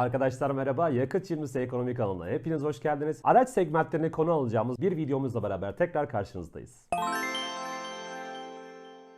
Arkadaşlar merhaba. Yakıt 20'si Ekonomi kanalına hepiniz hoş geldiniz. Araç segmentlerini konu alacağımız bir videomuzla beraber tekrar karşınızdayız.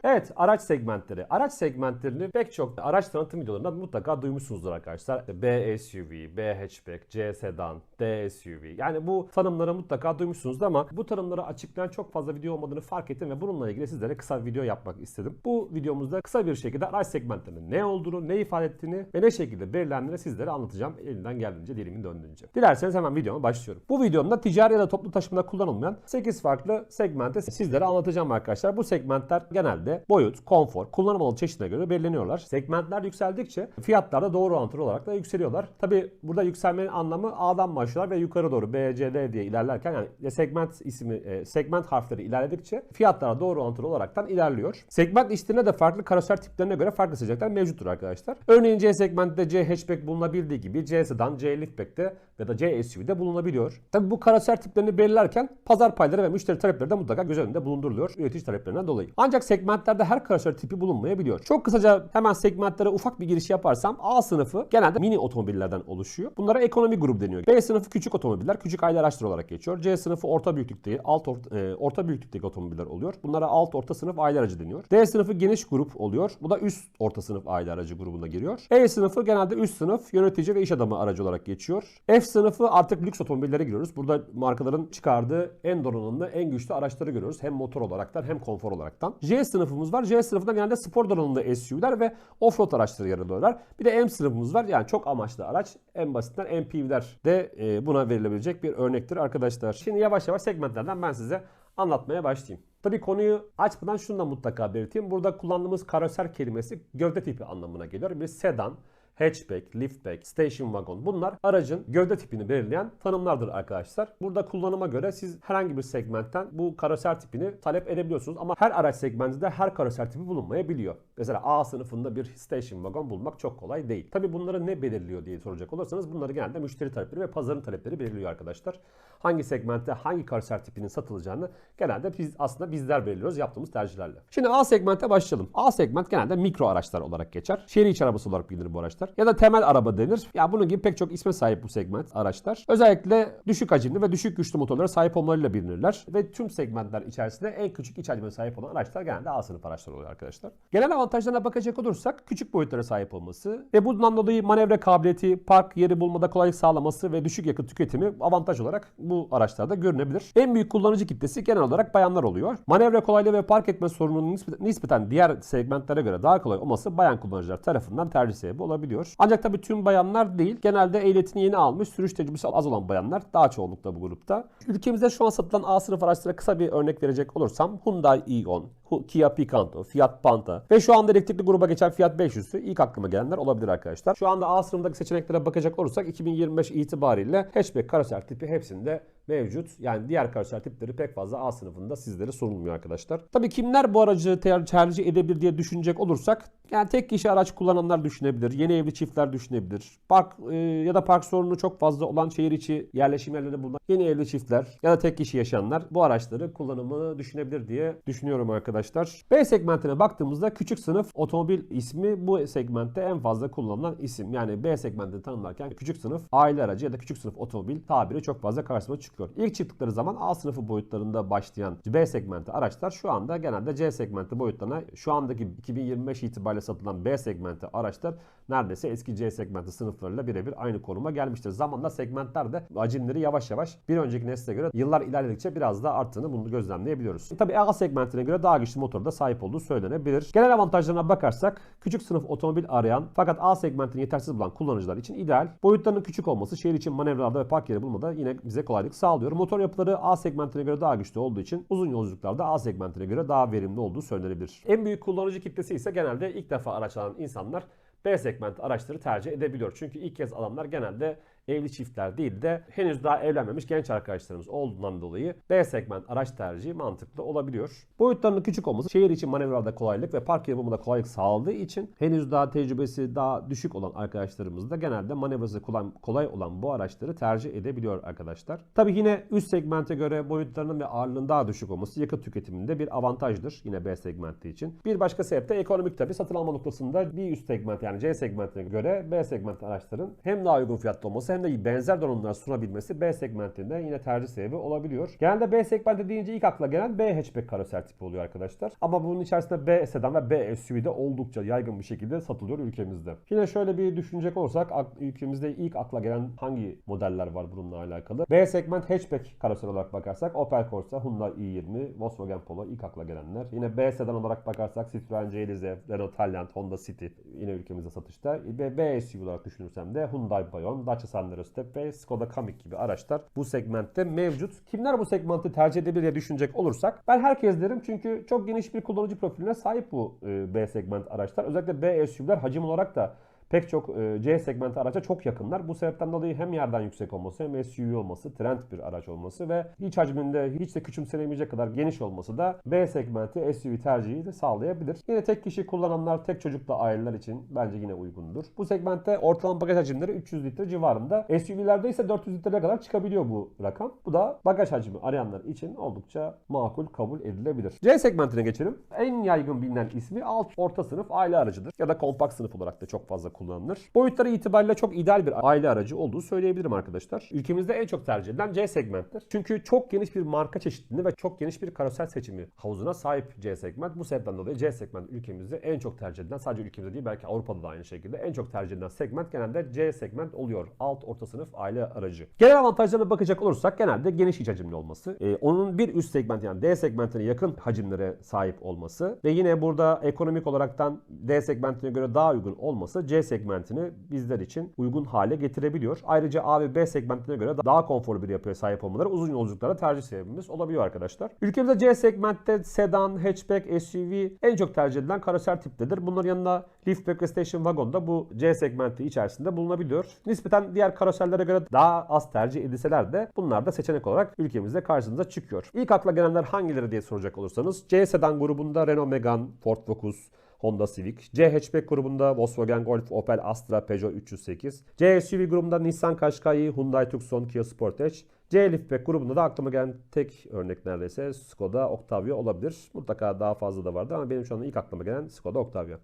Evet araç segmentleri. Araç segmentlerini pek çok araç tanıtım videolarında mutlaka duymuşsunuzdur arkadaşlar. B SUV, B hatchback, C sedan, D SUV. Yani bu tanımları mutlaka duymuşsunuzdur ama bu tanımları açıklayan çok fazla video olmadığını fark ettim ve bununla ilgili sizlere kısa bir video yapmak istedim. Bu videomuzda kısa bir şekilde araç segmentlerinin ne olduğunu, ne ifade ettiğini ve ne şekilde belirlendiğini sizlere anlatacağım elinden geldiğince, dilimin döndüğünce. Dilerseniz hemen videoma başlıyorum. Bu videomda ticari ya da toplu taşımada kullanılmayan 8 farklı segmente sizlere anlatacağım arkadaşlar. Bu segmentler genelde boyut, konfor, kullanım alanı çeşidine göre belirleniyorlar. Segmentler yükseldikçe fiyatlar da doğru orantılı olarak da yükseliyorlar. Tabi burada yükselmenin anlamı A'dan başlıyorlar ve yukarı doğru B, C, D diye ilerlerken yani segment ismi, e, segment harfleri ilerledikçe fiyatlar doğru orantılı olaraktan ilerliyor. Segment işlerine de farklı karoser tiplerine göre farklı seçenekler mevcuttur arkadaşlar. Örneğin C segmentte C hatchback bulunabildiği gibi C sedan, C liftback'te ya da C SUV'de bulunabiliyor. Tabi bu karoser tiplerini belirlerken pazar payları ve müşteri talepleri de mutlaka göz önünde bulunduruluyor üretici taleplerinden dolayı. Ancak segmentlerde her karoser tipi bulunmayabiliyor. Çok kısaca hemen segmentlere ufak bir giriş yaparsam A sınıfı genelde mini otomobillerden oluşuyor. Bunlara ekonomi grubu deniyor. B sınıfı küçük otomobiller, küçük aile araçları olarak geçiyor. C sınıfı orta büyüklükte, alt orta, e, orta büyüklükteki otomobiller oluyor. Bunlara alt orta sınıf aile aracı deniyor. D sınıfı geniş grup oluyor. Bu da üst orta sınıf aile aracı grubuna giriyor. E sınıfı genelde üst sınıf yönetici ve iş adamı aracı olarak geçiyor. F sınıfı artık lüks otomobillere giriyoruz. Burada markaların çıkardığı en donanımlı, en güçlü araçları görüyoruz. Hem motor olaraktan hem konfor olaraktan. J sınıfımız var. J sınıfında genelde spor donanımlı SUV'ler ve offroad araçları yer alıyorlar. Bir de M sınıfımız var. Yani çok amaçlı araç. En basitinden MPV'ler de e, buna verilebilecek bir örnektir arkadaşlar. Şimdi yavaş yavaş segmentlerden ben size anlatmaya başlayayım. Tabii konuyu açmadan şunu da mutlaka belirteyim. Burada kullandığımız karoser kelimesi gövde tipi anlamına geliyor. Bir sedan, hatchback, liftback, station wagon bunlar aracın gövde tipini belirleyen tanımlardır arkadaşlar. Burada kullanıma göre siz herhangi bir segmentten bu karoser tipini talep edebiliyorsunuz ama her araç segmentinde her karoser tipi bulunmayabiliyor. Mesela A sınıfında bir station wagon bulmak çok kolay değil. Tabi bunları ne belirliyor diye soracak olursanız bunları genelde müşteri talepleri ve pazarın talepleri belirliyor arkadaşlar. Hangi segmentte hangi karoser tipinin satılacağını genelde biz aslında bizler belirliyoruz yaptığımız tercihlerle. Şimdi A segmente başlayalım. A segment genelde mikro araçlar olarak geçer. Şehir içi arabası olarak bilinir bu araçlar. Ya da temel araba denir. Ya bunun gibi pek çok isme sahip bu segment araçlar. Özellikle düşük hacimli ve düşük güçlü motorlara sahip olmalarıyla bilinirler. Ve tüm segmentler içerisinde en küçük iç hacme sahip olan araçlar genelde A sınıf araçlar oluyor arkadaşlar. Genel avantajlarına bakacak olursak küçük boyutlara sahip olması ve bundan dolayı manevra kabiliyeti, park yeri bulmada kolaylık sağlaması ve düşük yakıt tüketimi avantaj olarak bu araçlarda görünebilir. En büyük kullanıcı kitlesi genel olarak bayanlar oluyor. Manevra kolaylığı ve park etme sorununun nispeten, diğer segmentlere göre daha kolay olması bayan kullanıcılar tarafından tercih sebebi olabiliyor. Ancak tabii tüm bayanlar değil. Genelde ehliyetini yeni almış, sürüş tecrübesi az olan bayanlar daha çoğunlukla bu grupta. Ülkemizde şu an satılan A sınıf araçlara kısa bir örnek verecek olursam Hyundai Ion, Kia Picanto, Fiat Panta ve şu anda elektrikli gruba geçen Fiat 500'ü ilk aklıma gelenler olabilir arkadaşlar. Şu anda A sınıfındaki seçeneklere bakacak olursak 2025 itibariyle hatchback karoser tipi hepsinde mevcut. Yani diğer karoser tipleri pek fazla A sınıfında sizlere sunulmuyor arkadaşlar. Tabii kimler bu aracı ter- tercih edebilir diye düşünecek olursak yani tek kişi araç kullananlar düşünebilir. Yeni evli çiftler düşünebilir. Park e, ya da park sorunu çok fazla olan şehir içi yerleşim yerlerinde bulunan yeni evli çiftler ya da tek kişi yaşayanlar bu araçları kullanımını düşünebilir diye düşünüyorum arkadaşlar. B segmentine baktığımızda küçük sınıf otomobil ismi bu segmentte en fazla kullanılan isim. Yani B segmentini tanımlarken küçük sınıf aile aracı ya da küçük sınıf otomobil tabiri çok fazla karşımıza çıkıyor. İlk çıktıkları zaman A sınıfı boyutlarında başlayan B segmenti araçlar şu anda genelde C segmenti boyutlarına şu andaki 2025 itibariyle satılan B segmenti araçlar neredeyse eski C segmenti sınıflarıyla birebir aynı konuma gelmiştir. Zamanla segmentler de hacimleri yavaş yavaş bir önceki nesle göre yıllar ilerledikçe biraz daha arttığını bunu gözlemleyebiliyoruz. Tabii A segmentine göre daha güçlü motorda sahip olduğu söylenebilir. Genel avantajlarına bakarsak küçük sınıf otomobil arayan fakat A segmentini yetersiz bulan kullanıcılar için ideal. Boyutlarının küçük olması şehir için manevralarda ve park yeri bulmada yine bize kolaylık sağlıyor. Motor yapıları A segmentine göre daha güçlü olduğu için uzun yolculuklarda A segmentine göre daha verimli olduğu söylenebilir. En büyük kullanıcı kitlesi ise genelde ilk defa araç alan insanlar B segment araçları tercih edebiliyor. Çünkü ilk kez alanlar genelde evli çiftler değil de henüz daha evlenmemiş genç arkadaşlarımız olduğundan dolayı B segment araç tercihi mantıklı olabiliyor. Boyutlarının küçük olması şehir için manevralarda kolaylık ve park yapımında kolaylık sağladığı için henüz daha tecrübesi daha düşük olan arkadaşlarımız da genelde manevrası kolay olan bu araçları tercih edebiliyor arkadaşlar. Tabi yine üst segmente göre boyutlarının ve ağırlığının daha düşük olması yakıt tüketiminde bir avantajdır yine B segmenti için. Bir başka sebep de ekonomik tabi satın alma noktasında bir üst segment yani C segmentine göre B segment araçların hem daha uygun fiyatlı olması hem benzer donanımlar sunabilmesi B segmentinde yine tercih sebebi olabiliyor. Genelde B segmenti deyince ilk akla gelen B hatchback karoser tipi oluyor arkadaşlar. Ama bunun içerisinde B sedan ve B SUV de oldukça yaygın bir şekilde satılıyor ülkemizde. Yine şöyle bir düşünecek olursak ak- ülkemizde ilk akla gelen hangi modeller var bununla alakalı? B segment hatchback karoser olarak bakarsak Opel Corsa, Hyundai i20, Volkswagen Polo ilk akla gelenler. Yine B sedan olarak bakarsak Citroen C-Elize, Renault Taliant, Honda City yine ülkemizde satışta. Ve B SUV olarak düşünürsem de Hyundai Bayon, Dacia Sandero Step ve Skoda Kamiq gibi araçlar bu segmentte mevcut. Kimler bu segmenti tercih edebilir diye düşünecek olursak ben herkes derim çünkü çok geniş bir kullanıcı profiline sahip bu e, B segment araçlar. Özellikle B SUV'ler hacim olarak da pek çok e, C segmenti araca çok yakınlar. Bu sebepten dolayı hem yerden yüksek olması hem SUV olması, trend bir araç olması ve iç hacminde hiç de küçümsenemeyecek kadar geniş olması da B segmenti SUV tercihi de sağlayabilir. Yine tek kişi kullananlar, tek çocuklu aileler için bence yine uygundur. Bu segmentte ortalama bagaj hacimleri 300 litre civarında. SUV'lerde ise 400 litreye kadar çıkabiliyor bu rakam. Bu da bagaj hacmi arayanlar için oldukça makul kabul edilebilir. C segmentine geçelim. En yaygın bilinen ismi alt orta sınıf aile aracıdır ya da kompakt sınıf olarak da çok fazla kullanılır. Boyutları itibariyle çok ideal bir aile aracı olduğu söyleyebilirim arkadaşlar. Ülkemizde en çok tercih edilen C segmenttir. Çünkü çok geniş bir marka çeşitliliği ve çok geniş bir karoser seçimi havuzuna sahip C segment. Bu sebepten dolayı C segment ülkemizde en çok tercih edilen sadece ülkemizde değil belki Avrupa'da da aynı şekilde en çok tercih edilen segment genelde C segment oluyor. Alt orta sınıf aile aracı. Genel avantajlarına bakacak olursak genelde geniş iç hacimli olması. Ee, onun bir üst segment yani D segmentine yakın hacimlere sahip olması ve yine burada ekonomik olaraktan D segmentine göre daha uygun olması C segmentini bizler için uygun hale getirebiliyor. Ayrıca A ve B segmentine göre daha konforlu bir yapıya sahip olmaları uzun yolculuklara tercih sebebimiz olabiliyor arkadaşlar. Ülkemizde C segmentte sedan, hatchback, SUV en çok tercih edilen karoser tiptedir. Bunların yanında liftback ve station wagon da bu C segmenti içerisinde bulunabiliyor. Nispeten diğer karoserlere göre daha az tercih edilseler de bunlar da seçenek olarak ülkemizde karşımıza çıkıyor. İlk akla gelenler hangileri diye soracak olursanız C sedan grubunda Renault Megane, Ford Focus, Honda Civic. C hatchback grubunda Volkswagen Golf, Opel Astra, Peugeot 308. C SUV grubunda Nissan Qashqai, Hyundai Tucson, Kia Sportage. C liftback grubunda da aklıma gelen tek örnek neredeyse Skoda Octavia olabilir. Mutlaka daha fazla da vardı ama benim şu anda ilk aklıma gelen Skoda Octavia.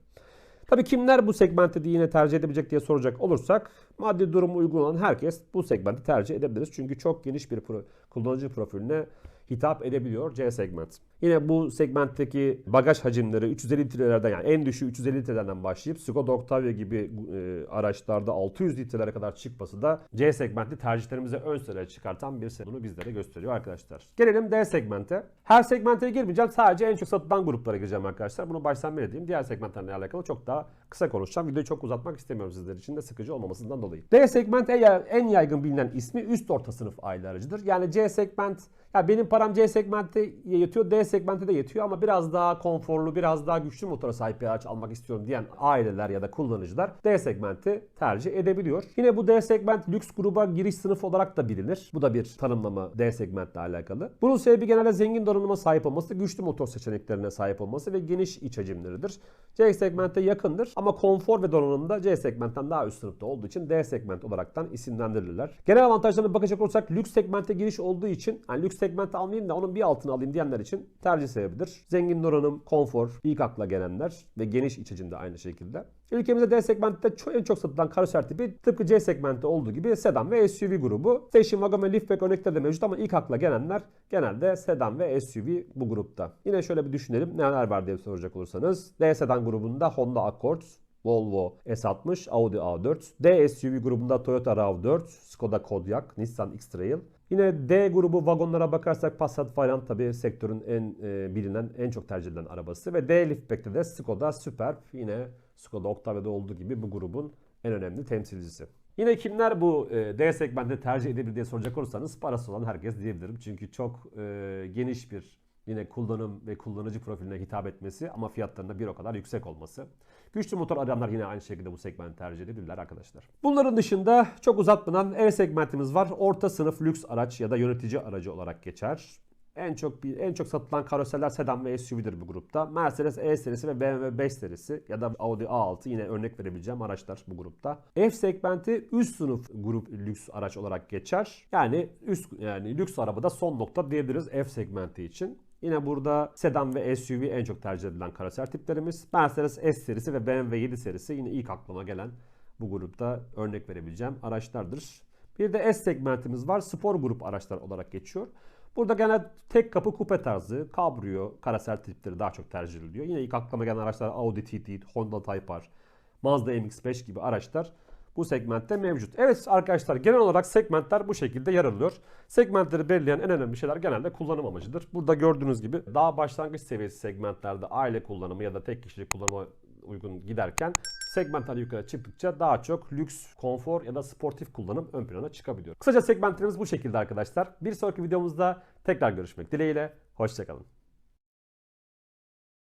Tabii kimler bu segmenti de yine tercih edebilecek diye soracak olursak maddi durumu uygun olan herkes bu segmenti tercih edebiliriz. Çünkü çok geniş bir pro- kullanıcı profiline hitap edebiliyor C segment. Yine bu segmentteki bagaj hacimleri 350 litrelerden yani en düşüğü 350 litrelerden başlayıp Skoda Octavia gibi e, araçlarda 600 litrelere kadar çıkması da C segmenti tercihlerimize ön sıraya çıkartan bir. Bunu bizlere gösteriyor arkadaşlar. Gelelim D segmente. Her segmente girmeyeceğim. Sadece en çok satılan gruplara gireceğim arkadaşlar. Bunu baştan belirteyim. Diğer segmentlerle alakalı çok daha kısa konuşacağım. Videoyu çok uzatmak istemiyorum sizler için de sıkıcı olmamasından dolayı. D segment en yaygın bilinen ismi üst orta sınıf aile aracıdır. Yani C segment ya benim param C segmentte yetiyor, D segmentte de yetiyor ama biraz daha konforlu, biraz daha güçlü motora sahip bir araç almak istiyorum diyen aileler ya da kullanıcılar D segmenti tercih edebiliyor. Yine bu D segment lüks gruba giriş sınıfı olarak da bilinir. Bu da bir tanımlama D segmentle alakalı. Bunun sebebi genelde zengin donanıma sahip olması, güçlü motor seçeneklerine sahip olması ve geniş iç hacimleridir. C segmente yakındır ama konfor ve donanımda C segmentten daha üst sınıfta olduğu için D segment olaraktan isimlendirilirler. Genel avantajlarına bakacak olursak lüks segmente giriş olduğu için yani lüks segment almayayım da onun bir altını alayım diyenler için tercih sebebidir. Zengin donanım, konfor, ilk akla gelenler ve geniş iç hacimde aynı şekilde. Ülkemizde D segmentte en çok satılan karoser tipi tıpkı C segmentte olduğu gibi sedan ve SUV grubu. Station wagon ve liftback örnekleri de mevcut ama ilk akla gelenler genelde sedan ve SUV bu grupta. Yine şöyle bir düşünelim neler var diye soracak olursanız. D sedan grubunda Honda Accord, Volvo S60, Audi A4, D SUV grubunda Toyota RAV4, Skoda Kodiaq, Nissan X-Trail. Yine D grubu vagonlara bakarsak Passat Variant tabi sektörün en e, bilinen, en çok tercih edilen arabası. Ve D Liftback'te de Skoda Superb yine Skoda Octavia'da olduğu gibi bu grubun en önemli temsilcisi. Yine kimler bu e, D segmentte tercih edebilir diye soracak olursanız parası olan herkes diyebilirim. Çünkü çok e, geniş bir yine kullanım ve kullanıcı profiline hitap etmesi ama fiyatlarında bir o kadar yüksek olması. Güçlü motor arayanlar yine aynı şekilde bu segmenti tercih edebilirler arkadaşlar. Bunların dışında çok uzatmadan E segmentimiz var. Orta sınıf lüks araç ya da yönetici aracı olarak geçer. En çok en çok satılan karoseller sedan ve SUV'dir bu grupta. Mercedes E serisi ve BMW 5 serisi ya da Audi A6 yine örnek verebileceğim araçlar bu grupta. F segmenti üst sınıf grup lüks araç olarak geçer. Yani üst yani lüks arabada son nokta diyebiliriz F segmenti için. Yine burada sedan ve SUV en çok tercih edilen karoser tiplerimiz. Mercedes S serisi ve BMW 7 serisi yine ilk aklıma gelen bu grupta örnek verebileceğim araçlardır. Bir de S segmentimiz var. Spor grup araçlar olarak geçiyor. Burada gene tek kapı kupe tarzı, kabrio, karoser tipleri daha çok tercih ediliyor. Yine ilk aklıma gelen araçlar Audi TT, Honda Type R, Mazda MX-5 gibi araçlar bu segmentte mevcut. Evet arkadaşlar genel olarak segmentler bu şekilde yer alıyor. Segmentleri belirleyen en önemli şeyler genelde kullanım amacıdır. Burada gördüğünüz gibi daha başlangıç seviyesi segmentlerde aile kullanımı ya da tek kişilik kullanıma uygun giderken segmentler yukarı çıktıkça daha çok lüks, konfor ya da sportif kullanım ön plana çıkabiliyor. Kısaca segmentlerimiz bu şekilde arkadaşlar. Bir sonraki videomuzda tekrar görüşmek dileğiyle. Hoşçakalın.